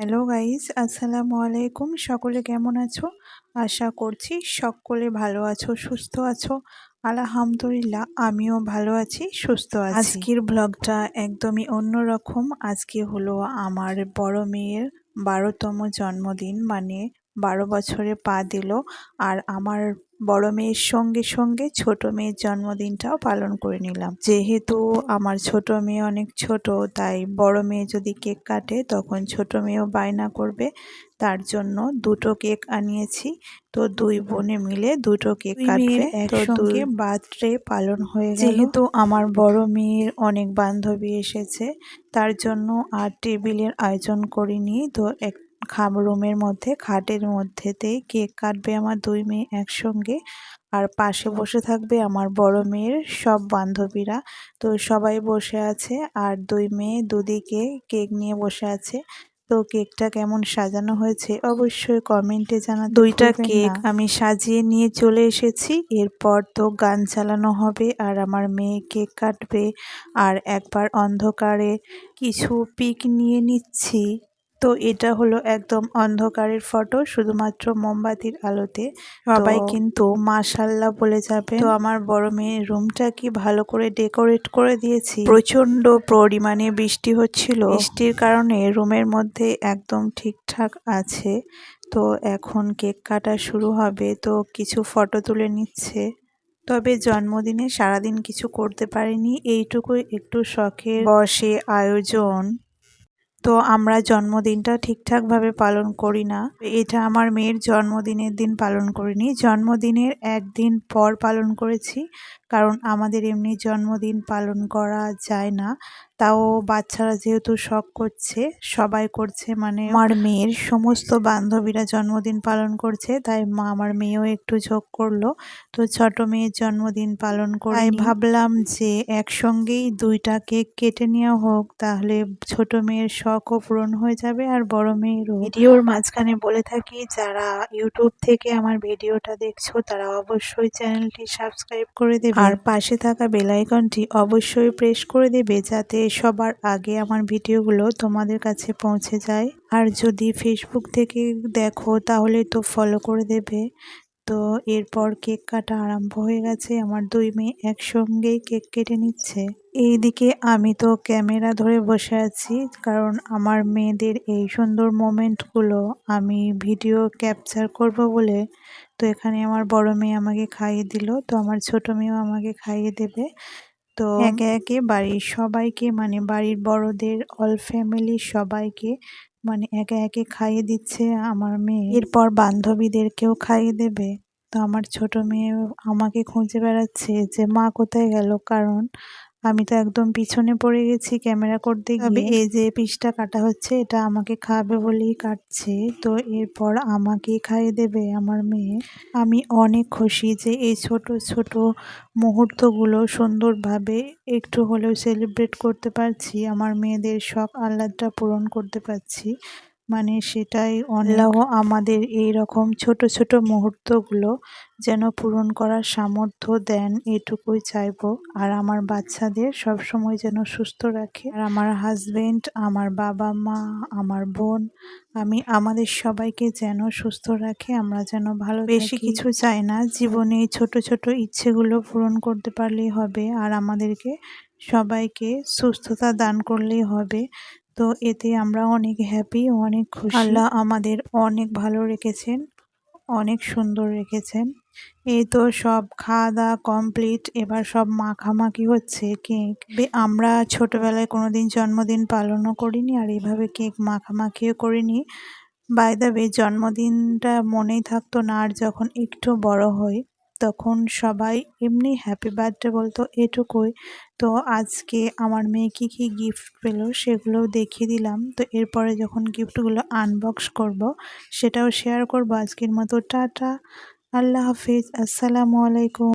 Hello guys আসসালামু আলাইকুম সকলে কেমন আছো? আশা করছি সকলে ভালো আছো, সুস্থ আছো। আলহামদুলিল্লাহ, আমিও ভালো আছি, সুস্থ আছি। আজকের ব্লগটা একদমই অন্যরকম। আজকে হলো আমার বড় মেয়ের বারোতম জন্মদিন মানে বারো বছরে পা দিল। আর আমার বড় মেয়ের সঙ্গে সঙ্গে ছোট মেয়ের জন্মদিনটাও পালন করে নিলাম। যেহেতু আমার ছোট মেয়ে অনেক ছোট তাই বড় মেয়ে যদি কেক কাটে তখন ছোট মেয়েও বায়না করবে। তার জন্য দুটো কেক আনিয়েছি। তো দুই বোনে মিলে দুটো কেক কাটবে। একসঙ্গে বার্থডে পালন হয়ে গেল। যেহেতু আমার বড় মেয়ের অনেক বান্ধবী এসেছে তার জন্য আর টেবিলের আয়োজন করিনি। তো এক খাম রুমের মধ্যে খাটের মধ্যেতেই কেক কাটবে আমার দুই মেয়ে একসঙ্গে আর পাশে বসে থাকবে আমার বড় মেয়ের সব বান্ধবীরা। তো সবাই বসে আছে আর দুই মেয়ে দুদিকে কেক নিয়ে বসে আছে। তো কেকটা কেমন সাজানো হয়েছে অবশ্যই কমেন্টে জানা দুইটা কেক আমি সাজিয়ে নিয়ে চলে এসেছি এরপর তো গান চালানো হবে আর আমার মেয়ে কেক কাটবে আর একবার অন্ধকারে কিছু পিক নিয়ে নিচ্ছি। তো এটা হলো একদম অন্ধকারের ফটো শুধুমাত্র মোমবাতির আলোতে। সবাই কিন্তু মাশাল্লাহ বলে যাবে তো আমার বড় মেয়ের রুমটা কি ভালো করে ডেকোরেট করে দিয়েছি? প্রচণ্ড পরিমাণে বৃষ্টি হচ্ছিল। বৃষ্টির কারণে রুমের মধ্যে একদম ঠিকঠাক আছে। তো এখন কেক কাটা শুরু হবে। তো কিছু ফটো তুলে নিচ্ছে। তবে জন্মদিনে সারাদিন কিছু করতে পারিনি। এইটুকুই একটু শখের। বসে আয়োজন। তো আমরা জন্মদিনটা ঠিকঠাকভাবে পালন করি না। এটা আমার মেয়ের জন্মদিনের দিন পালন করিনি। জন্মদিনের একদিন পর পালন করেছি, কারণ আমাদের এমনি জন্মদিন পালন করা যায় না। তাও বাচ্চারা যেহেতু শখ করছে, সবাই করছে মানে আমার মেয়ের সমস্ত বান্ধবীরা জন্মদিন পালন করছে, তাই মা আমার মেয়েও একটু ঝোঁক করল। তো ছোট মেয়ের জন্মদিন পালন করে ভাবলাম যে একসঙ্গেই দুইটা কেক কেটে নেওয়া হোক, তাহলে ছোট মেয়ের শখও পূরণ হয়ে যাবে আর বড় মেয়েরও। ভিডিওর মাঝখানে বলে থাকি, যারা ইউটিউব থেকে আমার ভিডিওটা দেখছ, তারা অবশ্যই চ্যানেলটি সাবস্ক্রাইব করে দেবে। আর পাশে থাকা বেলাইকনটি অবশ্যই প্রেস করে দেবে, যাতে সবার আগে আমার ভিডিওগুলো তোমাদের কাছে পৌঁছে যায়। আর যদি ফেসবুক থেকে দেখো, তাহলে তো ফলো করে দেবে। তো এরপর কেক কাটা আরম্ভ হয়ে গেছে। আমার দুই মেয়ে একসঙ্গেই কেক কেটে নিচ্ছে। এইদিকে আমি তো ক্যামেরা ধরে বসে আছি, কারণ আমার মেয়েদের এই সুন্দর মোমেন্টগুলো আমি ভিডিও ক্যাপচার করব বলে তো এখানে আমার বড় মেয়ে আমাকে খাইয়ে দিল, তো আমার ছোট মেয়েও আমাকে খাইয়ে দেবে। তো একে একে বাড়ির সবাইকে মানে বাড়ির বড়দের অল ফ্যামিলি সবাইকে মানে একে একে খাইয়ে দিচ্ছে আমার মেয়ে। এরপর বান্ধবীদেরকেও খাইয়ে দেবে। তো আমার ছোট মেয়ে আমাকে খুঁজে বেড়াচ্ছে যে মা কোথায় গেল? কারণ আমি তো একদম পিছনে পড়ে গেছি ক্যামেরা করতে গিয়ে। এই যে পিসটা কাটা হচ্ছে এটা আমাকে খাবে বলেই কাটছে। তো এরপর আমাকে খাইয়ে দেবে আমার মেয়ে। আমি অনেক খুশি যে এই ছোট ছোট মুহূর্তগুলো সুন্দরভাবে একটু হলেও সেলিব্রেট করতে পারছি। আমার মেয়েদের শখ আহ্লাদটা পূরণ করতে পারছি। মানে সেটাই আল্লাহ আমাদের এই রকম ছোট ছোট মুহূর্তগুলো যেন পূরণ করার সামর্থ্য দেন এটুকুই চাইব। আর আমার বাচ্চাদের সব সময় যেন সুস্থ রাখে। আর আমার হাজবেন্ড আমার বাবা মা আমার বোন আমি আমাদের সবাইকে যেন সুস্থ রাখে আমরা যেন ভালো বেশি কিছু চাই না জীবনে এই ছোট ছোট ইচ্ছেগুলো পূরণ করতে পারলেই হবে। আর আমাদেরকে সবাইকে সুস্থতা দান করলেই হবে। তো এতে আমরা অনেক হ্যাপি অনেক খুশি। আল্লাহ আমাদের অনেক ভালো রেখেছেন, অনেক সুন্দর রেখেছেন। এই তো সব খাওয়া দাওয়া কমপ্লিট এবার সব মাখামাখি হচ্ছে কেক আমরা ছোটবেলায় কোনোদিন জন্মদিন পালনও করিনি, আর এইভাবে কেক মাখামাখিও করিনি। বাই দ্য বে জন্মদিনটা মনেই থাকতো না, আর যখন একটু বড় হই তখন সবাই এমনি হ্যাপি বার্থডে বলতো এটুকুই। তো আজকে আমার মেয়ে কী কী গিফট পেল সেগুলোও দেখিয়ে দিলাম। তো এরপরে যখন গিফটগুলো আনবক্স করব, সেটাও শেয়ার করব। আজকের মতো টাটা। আল্লাহ হাফিজ। আসসালামু আলাইকুম।